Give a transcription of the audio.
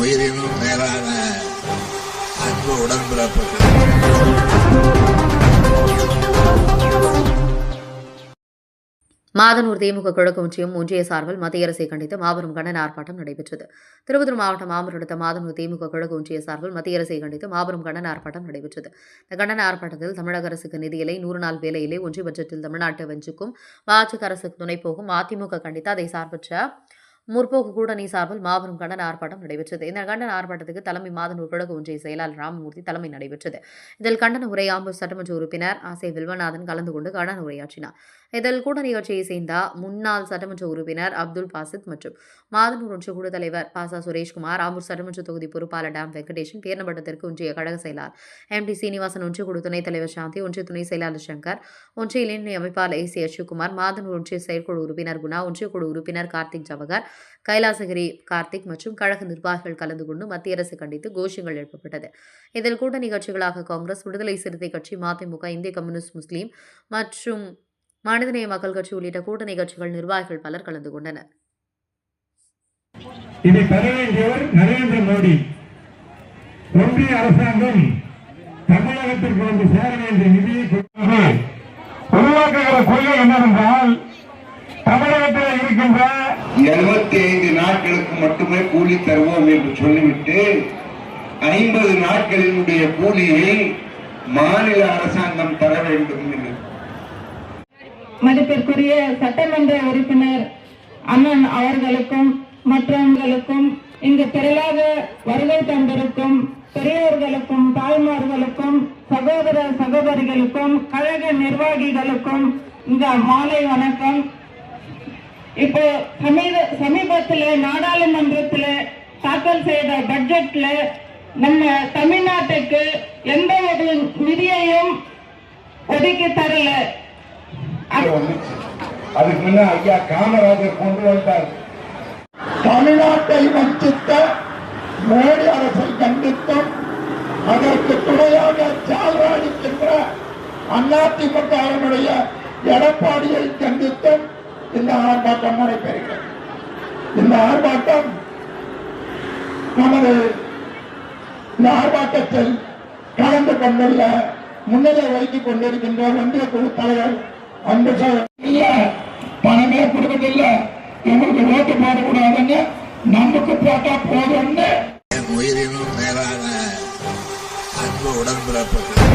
உயிரினும் மேலான அன்பு உடன்பிறப்புகள். மாதனூர் திமுக கிழக்கு ஒன்றியம் ஒன்றிய சார்பில் மத்திய அரசை கண்டித்து மாபெரும் கண்டன ஆர்ப்பாட்டம் நடைபெற்றது. திருப்பத்தூர் மாவட்டம் மாமூர் அடுத்த மாதனூர் திமுக கிழக்கு ஒன்றிய சார்பில் மத்திய அரசை கண்டித்து மாபெரும் கண்டன ஆர்ப்பாட்டம் நடைபெற்றது. இந்த கண்டன ஆர்ப்பாட்டத்தில் தமிழக அரசுக்கு நிதியிலை நூறு நாள் வேலையிலே ஒன்றிய பட்ஜெட்டில் தமிழ்நாட்டை வெஞ்சுக்கும் பாஜக அரசுக்கு துணை போகும் அதிமுக கண்டித்து அதை சார்பற்ற முற்போக்கு கூட்டணி சார்பில் மாபெரும் கண்டன ஆர்ப்பாட்டம் நடைபெற்றது. இந்த கண்டன ஆர்ப்பாட்டத்துக்கு தலைமை மாதனூர் கிழக்கு ஒன்றிய செயலாளர் ராமமூர்த்தி தலைமை நடைபெற்றது. இதில் கண்டன உரை ஆம்பூர் சட்டமன்ற உறுப்பினர் ஆசை வில்வநாதன் கலந்து கொண்டு கண்டன உரையாற்றினார். இதில் கூட்டணி கட்சியை சேர்ந்த முன்னாள் சட்டமன்ற உறுப்பினர் அப்துல் பாசித் மற்றும் மாதனூர் ஒன்றிய குழு தலைவர் பாசா சுரேஷ்குமார் ஆம்பூர் சட்டமன்ற தொகுதி பொறுப்பாளர் டாம் வெங்கடேஷன் பேரணப்பட்டத்திற்கு ஒன்றிய கழக செயலாளர் எம். டி. சீனிவாசன் ஒன்றிய குழு துணைத் தலைவர் சாந்தி ஒன்றிய துணை செயலாளர் சங்கர் ஒன்றிய இளைஞர் அமைப்பாளர் ஏ. சி. அசோக்குமார் மாதனூர் ஒன்றிய செயற்குழு உறுப்பினர் குணா ஒன்றிய குழு உறுப்பினர் கார்த்திக் ஜவகர் கைலாசகிரி கார்த்திக் மற்றும் கழக நிர்வாகிகள் கலந்து கொண்டு மத்திய அரசு கண்டித்து கோஷங்கள் எழுப்பப்பட்டது. இதில் கூட்டணி கட்சிகளாக காங்கிரஸ் விடுதலை சிறுத்தை கட்சி மதிமுக இந்திய கம்யூனிஸ்ட் முஸ்லீம் மற்றும் மனிதநேய மக்கள் கட்சி உள்ளிட்ட கூட்டணி கட்சிகள் நிர்வாகிகள் பலர் கலந்து கொண்டனர். இதை பெற வேண்டியவர் நரேந்திர மோடி. ஒன்றிய அரசாங்கம் தமிழகத்திற்கு வந்து சேர வேண்டிய நிதியை கொடுப்பது உருவாக்குகிற கொள்கை என்னவென்றால் தமிழகத்தில் இருக்கின்ற எழுபத்தி ஐந்து நாட்களுக்கு மட்டுமே கூலி தருவோம் என்று சொல்லிவிட்டு ஐம்பது நாட்களினுடைய கூலியை மாநில அரசாங்கம் தர வேண்டும் என்று. மதிப்பிற்குரிய சட்டமன்ற உறுப்பினர் அண்ணன் அவர்களுக்கும் மற்றவர்களுக்கும் இங்கு திரளாக வருகை தந்திருக்கும் பெரியோர்களுக்கும் தாய்மார்களுக்கும் சகோதர சகோதரிகளுக்கும் கழக நிர்வாகிகளுக்கும் இந்த மாலை வணக்கம். இப்போ சமீப சமீபத்தில் நாடாளுமன்றத்தில் தாக்கல் செய்த பட்ஜெட்ல நம்ம தமிழ்நாட்டுக்கு எந்த ஒரு நிதியையும் ஒதுக்கி தரல. அதுக்கு முன்ன ஐயா காமராஜர் கொண்டு வந்தார். தமிழ்நாட்டை வஞ்சித்த மோடி அரசை கண்டித்தும் அதற்கு துணையாக சால்ராடிக்கின்ற அதிமுகவினுடைய எடப்பாடியை கண்டித்தும் இந்த ஆர்ப்பாட்டம் நடைபெறுகிறது. இந்த ஆர்ப்பாட்டம் நமது இந்த ஆர்ப்பாட்டத்தில் கலந்து கொண்டுள்ள முன்னிலை வைத்துக் கொண்டிருக்கின்ற ஒன்றிய குழு தலைவர் அன்பு இல்ல பணமே கொடுக்கறதில்ல உங்களுக்கு ஓட்டு போடக்கூடாதுன்னு நமக்கு போட்டா போதும்னு. உயிரினும் மேலான அன்பு உடன்பிறப்புகள்